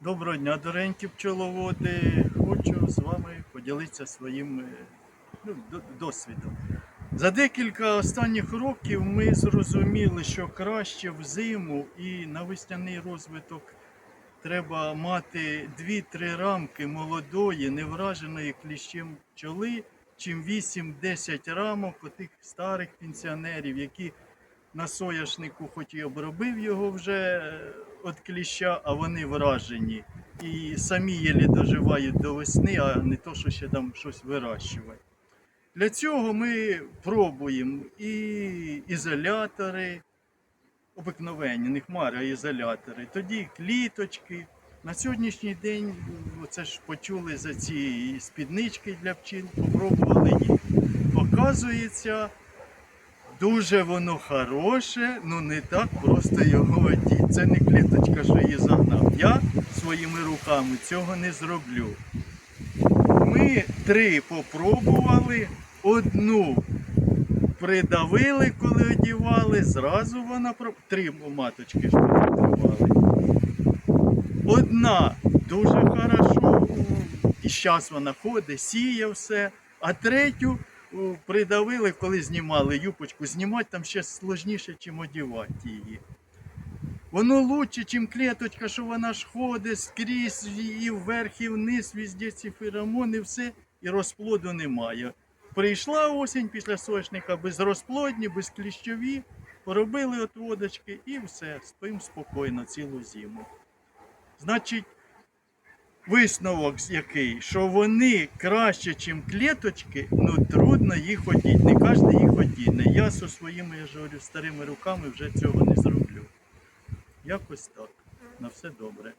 Доброго дня, доренькі пчеловоди. Хочу з вами поділитися своїм е, ну, досвідом. За декілька останніх років ми зрозуміли, що краще в зиму і на весняний розвиток треба мати 2-3 рамки молодої, невраженої кліщем пчоли, чим 8-10 рамок отих старих пенсіонерів, які на соняшнику, хоч і обробив його вже від кліща, а вони вражені. І самі єлі доживають до весни, а не то, що ще там щось вирощувати. Для цього ми пробуємо і ізолятори, обикновенні, не хмари, а ізолятори, тоді кліточки. На сьогоднішній день, це ж почули за ці спіднички для пчіл, попробували їх. Оказується, Дуже воно хороше, ну не так просто його одіти. Це не кліточка, що її загнав. Я своїми руками цього не зроблю. Ми три попробували, одну придавили, коли одівали, зразу вона про... три маточки ж придавали. Одна дуже хорошо, і зараз вона ходить, сіє все, а третю придавили, коли знімали юпочку. Знімати там ще сложніше, чим одівати її. Воно лучше, чим клеточка, що вона ж ходить скрізь і вверх, і вниз, везде ці феромони, все, і розплоду немає. Прийшла осінь після сочника без розплодні, без кліщові, поробили отводочки і все, спимо спокійно цілу зиму. Значить, висновок який, що вони краще, ніж клеточки, ну трудно їх одіти. Не кожен їх одіне. Я зі своїми, я ж говорю, старими руками вже цього не зроблю. Якось так. На все добре.